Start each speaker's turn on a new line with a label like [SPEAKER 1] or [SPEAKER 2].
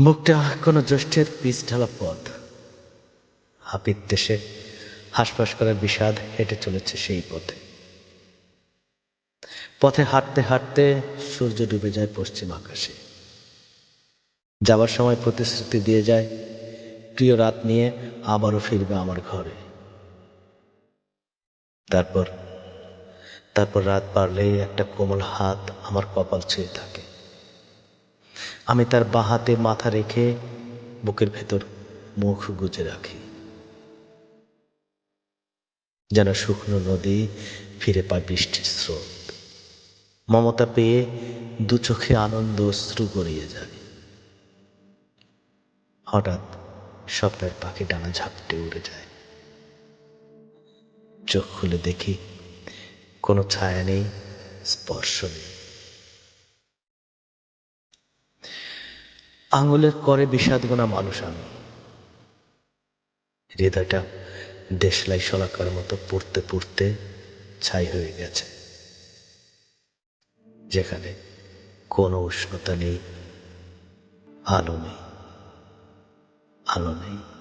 [SPEAKER 1] মুখটা কোনো জ্যৈষ্ঠের পিচ ঢালা পথ। হাপির দেশে হাসফাস করা বিষাদ হেঁটে চলেছে সেই পথে। পথে হাঁটতে হাঁটতে সূর্য ডুবে যায় পশ্চিম আকাশে। যাবার সময় প্রতিশ্রুতি দিয়ে যায়, প্রিয় রাত নিয়ে আবারও ফিরবে আমার ঘরে। তারপর তারপর রাত পারলেই একটা কোমল হাত আমার কপাল ছুঁয়ে থাকে। আমি তার বাঁ হাতে মাথা রেখে বুকের ভেতর মুখ গুজে রাখি। যেন শুকনো নদী ফিরে পায় বৃষ্টির স্রোত। মমতা পেয়ে দু চোখে আনন্দ অশ্রু গড়িয়ে যায়। হঠাৎ স্বপ্নের পাখি ডানা ঝাপটে উড়ে যায়। চোখ খুলে দেখি কোনো ছায়া নেই, স্পর্শ নেই। আঙুলের করে বিষাদ গোনা মানুষ আমি। হৃদয়টা দেশলাই শলাকার মতো পড়তে পড়তে ছাই হয়ে গেছে। যেখানে কোনো উষ্ণতা নেই, আলো নেই আলো নেই।